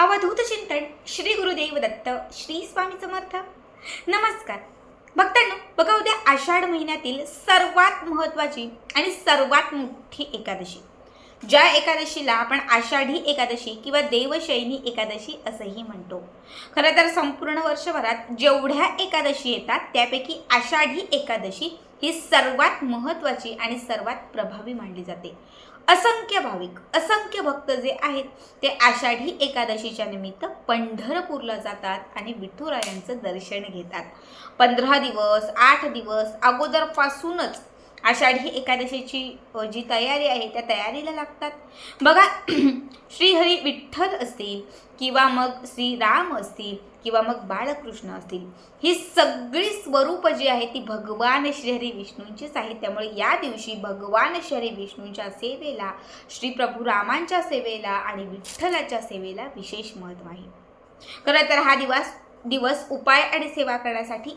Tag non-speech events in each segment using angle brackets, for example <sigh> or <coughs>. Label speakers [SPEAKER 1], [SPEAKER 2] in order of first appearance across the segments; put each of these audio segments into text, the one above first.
[SPEAKER 1] अवधूत चिंतन श्री गुरुदेव दत्त श्री स्वामी समर्थ. नमस्कार. भक्तांनो बघा उद्या आषाढ महिन्यातील सर्वात महत्त्वाची आणि सर्वात मोठी एकादशी. ज्या एकादशीला आपण आषाढी एकादशी किंवा देवशैनी एकादशी असंही म्हणतो. खरं तर संपूर्ण वर्षभरात जेवढ्या एकादशी येतात त्यापैकी आषाढी एकादशी ही सर्वात महत्त्वाची आणि सर्वात प्रभावी मानली जाते. असंख्य भाविक असंख्य भक्त जे आहेत ते आषाढी एकादशीच्या निमित्त पंढरपूरला जातात आणि विठुरायांचं दर्शन घेतात. पंधरा दिवस आठ दिवस अगोदरपासूनच आषाढी एकादशीची जी तयारी आहे त्या तयारीला लागतात. बघा <clears throat> श्रीहरी विठ्ठल असतील किंवा मग श्रीराम असतील किंवा मग बाळकृष्ण असतील ही सगळी स्वरूप जी आहे ती भगवान श्रीहरी विष्णूंचीच आहे. त्यामुळे या दिवशी भगवान श्रीहरी विष्णूंच्या सेवेला श्री प्रभू रामांच्या सेवेला आणि विठ्ठलाच्या सेवेला विशेष महत्त्व आहे. खरं तर हा दिवस दिवस उपाय आणि सेवा करण्यासाठी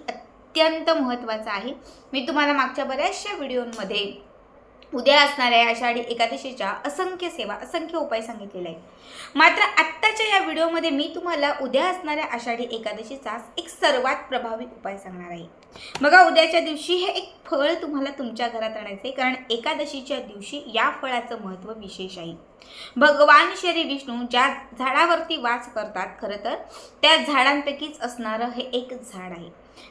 [SPEAKER 1] अत्यंत महत्त्वाचा आहे. मी तुम्हाला मागच्या बऱ्याचशा व्हिडिओमध्ये उद्या असणाऱ्या आषाढी एकादशीच्या असंख्य सेवा असंख्य उपाय सांगितलेले आहेत. मात्र आत्ताच्या या व्हिडिओमध्ये मी तुम्हाला उद्या असणाऱ्या आषाढी एकादशीचा एक सर्वात प्रभावी उपाय सांगणार आहे. बघा उद्याच्या दिवशी हे एक फळ तुम्हाला तुमच्या घरात आणायचं आहे कारण एकादशीच्या दिवशी या फळाचं महत्त्व विशेष आहे. भगवान श्री विष्णू ज्या झाडावरती वास करतात खरं तर त्या झाडांपैकीच असणारं हे एक झाड आहे.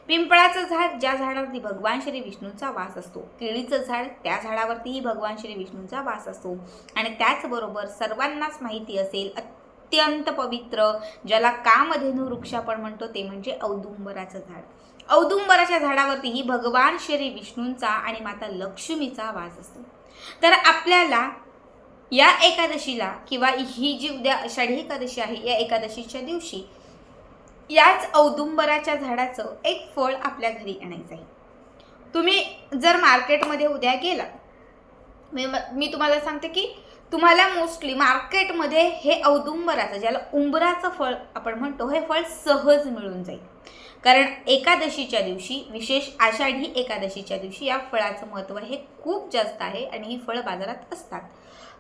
[SPEAKER 1] पिंपळाचं झाड ज्या झाडावरती भगवान श्री विष्णूचा वास असतो केळीचं झाड त्या झाडावरतीही भगवान श्री विष्णूचा वास असतो. आणि त्याचबरोबर सर्वांनाच माहिती असेल अत्यंत पवित्र ज्याला कामधेनू वृक्ष आपण म्हणतो ते म्हणजे औदुंबराचं झाड. औदुंबराच्या झाडावरतीही भगवान श्री विष्णूंचा आणि माता लक्ष्मीचा वास असतो. तर आपल्याला या एकादशीला किंवा ही जी उद्या आषाढी एकादशी आहे या एकादशीच्या दिवशी याच औदुंबराच्या झाडाचं एक फळ आपल्या घरी आणायचं आहे. तुम्ही जर मार्केटमध्ये उद्या गेला मी मी तुम्हाला सांगते की तुम्हाला मोस्टली मार्केटमध्ये हे औदुंबराचं ज्याला उंबराचं फळ आपण म्हणतो हे फळ सहज मिळून जाईल. कारण एकादशीच्या दिवशी विशेष आषाढी एकादशीच्या दिवशी या फळाचं महत्त्व हे खूप जास्त आहे आणि ही फळं बाजारात असतात.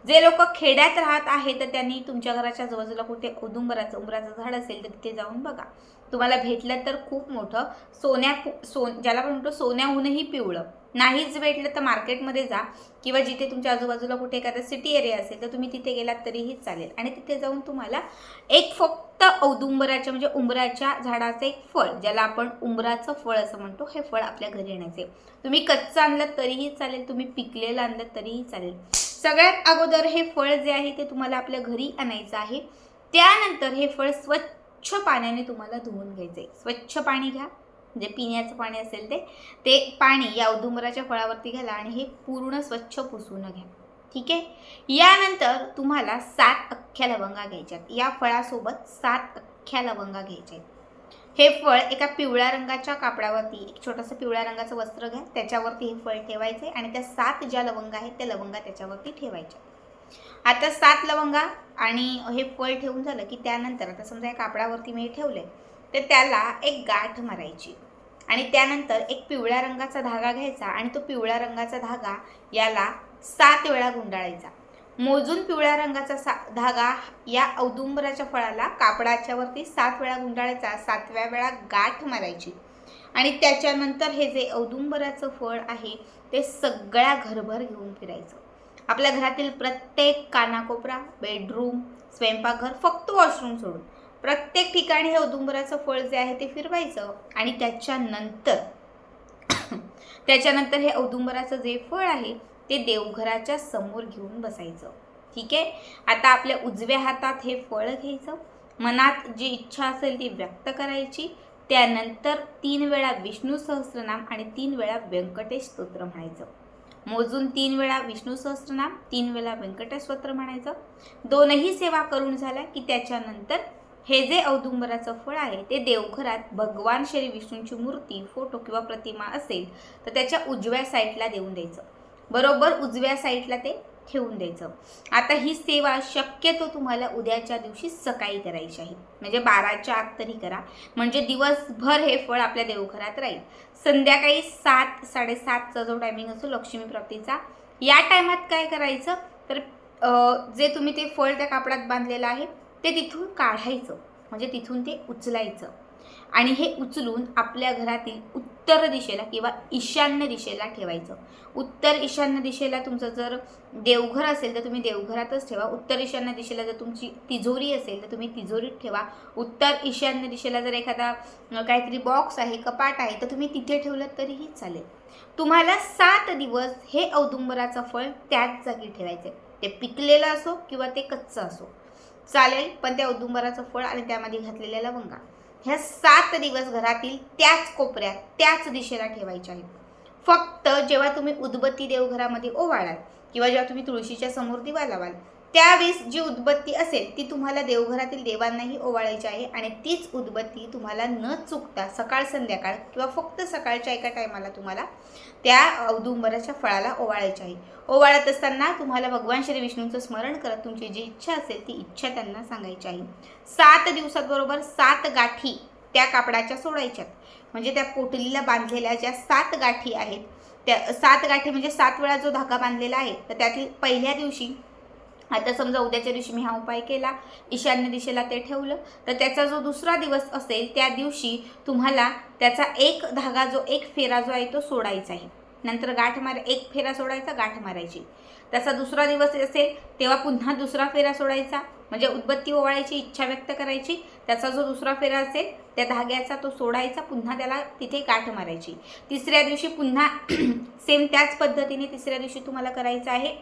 [SPEAKER 1] जे लोक खेड्यात राहत आहेत तर त्यांनी तुमच्या घराच्या आजूबाजूला कुठे उदुंबराचं उंबराचं झाड असेल तर तिथे जाऊन बघा. तुम्हाला भेटलं तर खूप मोठं. सोन्या सोन ज्याला आपण म्हणतो सोन्याहूनही पिवळं. नाहीच भेटलं तर मार्केटमध्ये जा. किंवा जिथे तुमच्या आजूबाजूला कुठे एखादा सिटी एरिया असेल तर तुम्ही तिथे गेलात तरीही चालेल. आणि तिथे जाऊन तुम्हाला एक फक्त औदुंबराच्या म्हणजे उंबराच्या झाडाचं एक फळ ज्याला आपण उंबराचं फळ असं म्हणतो हे फळ आपल्या घरी येण्याचे तुम्ही कच्चं आणलं तरीही चालेल तुम्ही पिकलेलं आणलं तरीही चालेल. सगळ्यात अगोदर हे फळ जे आहे ते तुम्हाला आपल्या घरी आणायचं आहे. त्यानंतर हे फळ स्वच्छ पाण्याने तुम्हाला धुवून घ्यायचं आहे स्वच्छ पाणी घ्या. जे पिण्याचं पाणी असेल ते ते पाणी या औदुंबराच्या फळावरती घाला आणि हे पूर्ण स्वच्छ पुसून घ्या. ठीक आहे? यानंतर तुम्हाला सात अख्ख्या लवंगा घ्यायच्यात या फळासोबत सात अख्ख्या लवंगा घ्यायच्या आहेत. हे फळ एका पिवळ्या रंगाच्या कापडावरती एक छोटंसं पिवळ्या रंगाचं वस्त्र घ्या. त्याच्यावरती हे फळ ठेवायचे आणि त्या सात ज्या लवंगा आहेत त्या लवंगा त्याच्यावरती ठेवायच्या. आता सात लवंगा आणि हे फळ ठेवून झालं की त्यानंतर आता समजा या कापडावरती मी हे आहे तर त्याला एक गाठ मारायची. आणि त्यानंतर एक पिवळ्या रंगाचा धागा घ्यायचा आणि तो पिवळ्या रंगाचा धागा याला सात वेळा गुंडाळायचा. मोजून पिवळ्या रंगाचा सा धागा या औदुंबराच्या फळाला कापडाच्या वरती सात वेळा गुंडाळायचा. सातव्या वेळा गाठ मारायची. आणि त्याच्यानंतर हे जे औदुंबराचं फळ आहे ते सगळ्या घरभर घेऊन फिरायचं. आपल्या घरातील प्रत्येक कानाकोपरा बेडरूम स्वयंपाकघर फक्त वॉशरूम सोडून. प्रत्येक ठिकाणी हे औदुंबराचं फळ जे आहे ते फिरवायचं आणि त्याच्यानंतर <coughs> त्याच्यानंतर हे औदुंबराचं जे फळ आहे ते देवघराच्या समोर घेऊन बसायचं. ठीक आहे? आता आपल्या उजव्या हातात हे फळ घ्यायचं. मनात जी इच्छा असेल ती व्यक्त करायची. त्यानंतर तीन वेळा विष्णू सहस्रनाम आणि तीन वेळा व्यंकटेश स्तोत्र म्हणायचं. मोजून तीन वेळा विष्णू सहस्रनाम तीन वेळा व्यंकटेश स्तोत्र म्हणायचं. दोनही सेवा करून झाल्या की त्याच्यानंतर हे जे औदुंबराचं फळ आहे ते देवघरात भगवान श्री विष्णूंची मूर्ती फोटो किंवा प्रतिमा असेल तर त्याच्या उजव्या साईडला देऊन द्यायचं. बरोबर उजव्या साईडला ते ठेवून द्यायचं. आता ही सेवा शक्यतो तुम्हाला उद्याच्या दिवशी सकाळी करायची आहे. म्हणजे बाराच्या आत तरी करा. म्हणजे दिवसभर हे फळ आपल्या देवघरात राहील. संध्याकाळी सात साडेसातचा जो टायमिंग असतो लक्ष्मी प्राप्तीचा या टायमात काय करायचं? तर जे तुम्ही ते फळ त्या कापडात बांधलेलं आहे ते तिथून काढायचं. म्हणजे तिथून ते उचलायचं. आणि हे उचलून आपल्या घरातील उत्तर दिशेला किंवा ईशान्य दिशेला ठेवायचं. उत्तर ईशान्य दिशेला तुमचं जर देवघर असेल तर तुम्ही देवघरातच ठेवा. उत्तर ईशान्य दिशेला जर तुमची तिजोरी असेल तर तुम्ही तिजोरीत ठेवा. उत्तर ईशान्य दिशेला जर एखादा काहीतरी बॉक्स आहे कपाट आहे तर तुम्ही तिथे ठेवलं तरीही चालेल. तुम्हाला सात दिवस हे औदुंबराचं फळ त्याच जागी ठेवायचे ते पिकलेलं असो किंवा ते कच्चं असो. चालेल पण त्या औदुंबराचं फळ आणि त्यामध्ये घातलेल्या लवंगा. ह्या सात दिवस घरातील त्याच कोपऱ्यात त्याच दिशेला ठेवायच्या आहेत. फक्त जेव्हा तुम्ही उदबत्ती देवघरामध्ये ओवाळाल किंवा जेव्हा तुम्ही तुळशीच्या समोर दिवा लावाल त्यावेळेस जी उदबत्ती असेल ती तुम्हाला देवघरातील देवांनाही ओवाळायची आहे आणि तीच उदबत्ती तुम्हाला न चुकता सकाळ संध्याकाळ किंवा फक्त सकाळच्या एका टायमाला तुम्हाला त्या औदुंबराच्या फळाला ओवाळायची आहे. ओवाळत असताना तुम्हाला भगवान श्री विष्णूंचं स्मरण करत तुमची जी इच्छा असेल ती इच्छा त्यांना सांगायची आहे. सात दिवसात बरोबर सात गाठी त्या कापडाच्या सोडायच्यात. म्हणजे त्या पोटलीला बांधलेल्या ज्या सात गाठी आहेत त्या सात गाठी म्हणजे सात वेळा जो धागा बांधलेला आहे तर त्यातील पहिल्या दिवशी आता समजा उद्याच्या दिवशी मी हा उपाय केला ईशान्य दिशेला ते ठेवलं तर त्याचा जो दुसरा दिवस असेल त्या दिवशी तुम्हाला त्याचा एक धागा जो एक फेरा जो आहे तो सोडायचा आहे. नंतर गाठ मार एक फेरा सोडायचा गाठ मारायची. त्याचा दुसरा दिवस असेल तेव्हा पुन्हा दुसरा फेरा सोडायचा. म्हणजे उदबत्ती ओवाळायची इच्छा व्यक्त करायची. त्याचा जो दुसरा फेरा असेल त्या धाग्याचा तो सोडायचा पुन्हा त्याला तिथे गाठ मारायची. तिसऱ्या दिवशी पुन्हा <clears throat> सेम त्याच पद्धतीने तिसऱ्या दिवशी तुम्हाला करायचं आहे.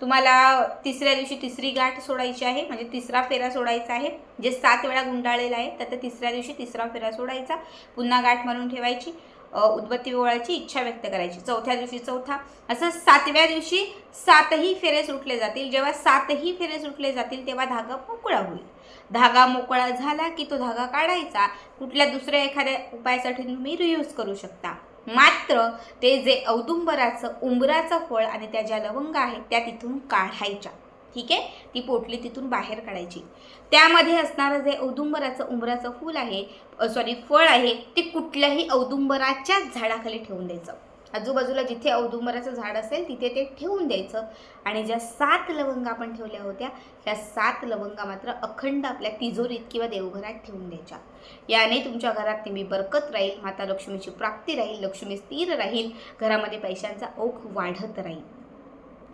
[SPEAKER 1] तुम्हाला तिसऱ्या दिवशी तिसरी गाठ सोडायची आहे म्हणजे तिसरा फेरा सोडायचा आहे. जे सात वेळा गुंडाळलेला आहे तर त्या तिसऱ्या दिवशी तिसरा फेरा सोडायचा. पुन्हा गाठ मारून ठेवायची. उद्बत्ती उदबत्ती इच्छा व्यक्त करायची. चौथ्या दिवशी चौथा. असं सातव्या दिवशी सातही फेरे सुटले जातील. जेव्हा सातही फेरे सुटले जातील तेव्हा धागा मोकळा होईल. धागा मोकळा झाला की तो धागा काढायचा. कुठल्या दुसऱ्या एखाद्या उपायासाठी तुम्ही रियूज करू शकता. मात्र ते जे औदुंबराचं उंबराचं फळ आणि त्या ज्या लवंग आहेत त्या तिथून काढायच्या. ठीक आहे? ती पोटली तिथून बाहेर काढायची. त्यामध्ये असणारं जे औदुंबराचं उंबराचं फूल आहे सॉरी फळ आहे ते कुठल्याही औदुंबराच्याच झाडाखाली ठेवून द्यायचं. आजूबाजूला जिथे औदुंबराचं झाड असेल तिथे ते ठेवून द्यायचं. आणि ज्या सात लवंगा आपण ठेवल्या होत्या त्या सात लवंगा मात्र अखंड आपल्या तिजोरीत किंवा देवघरात ठेवून द्यायच्या. याने तुमच्या घरात नेहमी बरकत राहील माता लक्ष्मीची प्राप्ती राहील लक्ष्मी स्थिर राहील घरामध्ये पैशांचा ओघ वाढत राहील.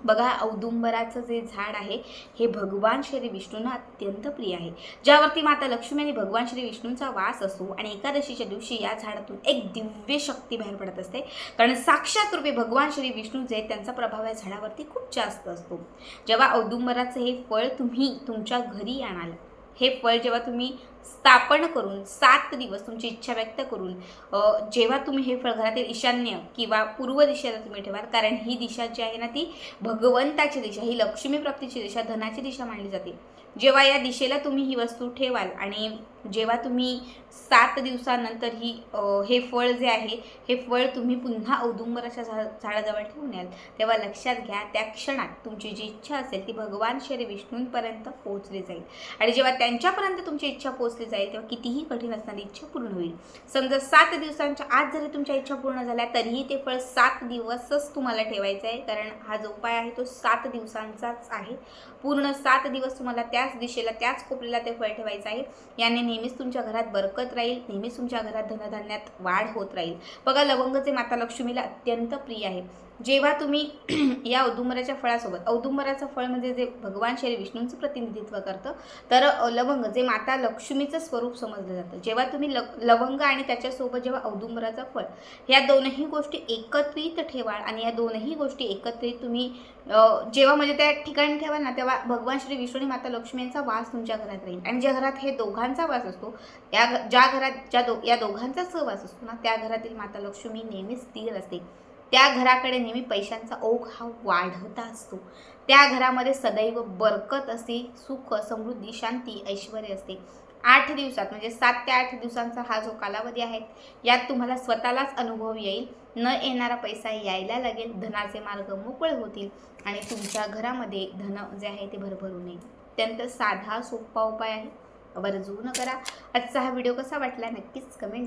[SPEAKER 1] बघा औदुंबराचं जे झाड आहे हे भगवान श्री विष्णूंना अत्यंत प्रिय आहे. ज्यावरती माता लक्ष्मी आणि भगवान श्री विष्णूंचा वास असतो आणि एकादशीच्या दिवशी या झाडातून एक दिव्य शक्ती बाहेर पडत असते. कारण साक्षात रूपे भगवान श्री विष्णू जे त्यांचा प्रभाव या झाडावरती खूप जास्त असतो. जेव्हा औदुंबराचं हे फळ तुम्ही तुमच्या घरी आणाल हे फळ जेव्हा तुम्ही स्थापन करून सात दिवस तुमची इच्छा व्यक्त करून जेव्हा तुम्ही हे फळ घरातील ईशान्य किंवा पूर्व दिशेला तुम्ही ठेवाल कारण ही दिशा जी आहे ना ती भगवंताची दिशा ही लक्ष्मी प्राप्तीची दिशा धनाची दिशा मानली जाते. जेव्हा या दिशेला तुम्ही ही वस्तू ठेवाल आणि जेव्हा तुम्ही सात दिवसानंतर ही हे फळ जे आहे हे फळ तुम्ही पुन्हा औदुंबराच्या झा झाडाजवळ ठेवून याल तेव्हा लक्षात घ्या त्या क्षणात तुमची जी इच्छा असेल ती भगवान श्री विष्णूंपर्यंत पोहोचली जाईल. आणि जेव्हा त्यांच्यापर्यंत तुमची इच्छा पोच पोहोचली जाईल तेव्हा कितीही कठीण असणारी इच्छा पूर्ण होईल. समजा सात दिवसांच्या आत जरी तुमच्या इच्छा पूर्ण झाल्या तरीही ते फळ सात दिवसच तुम्हाला ठेवायचं आहे. कारण हा जो उपाय आहे तो सात दिवसांचाच आहे. पूर्ण सात दिवस तुम्हाला त्याच दिशेला त्याच कोपऱ्याला ते फळ ठेवायचं आहे. याने नेहमीच तुमच्या घरात बरकत राहील नेहमीच तुमच्या घरात धनधान्यात वाढ होत राहील. बघा लवंगचे माता लक्ष्मीला अत्यंत प्रिय आहे. जेव्हा तुम्ही <clears throat> या औदुंबराच्या फळासोबत औदुंबराचं फळ म्हणजे जे भगवान श्री विष्णूंचं प्रतिनिधित्व करतं तर लवंग जे माता लक्ष्मीचं स्वरूप समजलं जातं. जेव्हा तुम्ही ल लवंग आणि त्याच्यासोबत जेव्हा औदुंबराचं फळ ह्या दोनही गोष्टी एकत्रित ठेवाल आणि या दोनही गोष्टी एकत्रित तुम्ही जेव्हा म्हणजे त्या ठिकाणी ठेवाल ना तेव्हा भगवान श्री विष्णू आणि माता लक्ष्मी यांचा वास तुमच्या घरात राहील. आणि ज्या घरात हे दोघांचा वास असतो या ज्या घरात ज्या दो या दोघांचा सहवास असतो ना त्या घरातील माता लक्ष्मी नेहमी स्थिर असते. त्या घराकडे नेहमी पैशांचा ओघ हा वाढता असतो. त्या घरामध्ये सदैव बरकत असते सुख समृद्धी शांती ऐश्वर असते. आठ दिवसात म्हणजे सात ते आठ दिवसांचा हा जो कालावधी आहे यात तुम्हाला स्वतःलाच अनुभव येईल. न येणारा पैसा यायला लागेल धनाचे मार्ग मोकळे होतील आणि तुमच्या घरामध्ये धन जे आहे ते भरभरून येईल. अत्यंत साधा सोपा उपाय आहे. वर्जवू न करा. आजचा हा व्हिडिओ कसा वाटला नक्कीच कमेंट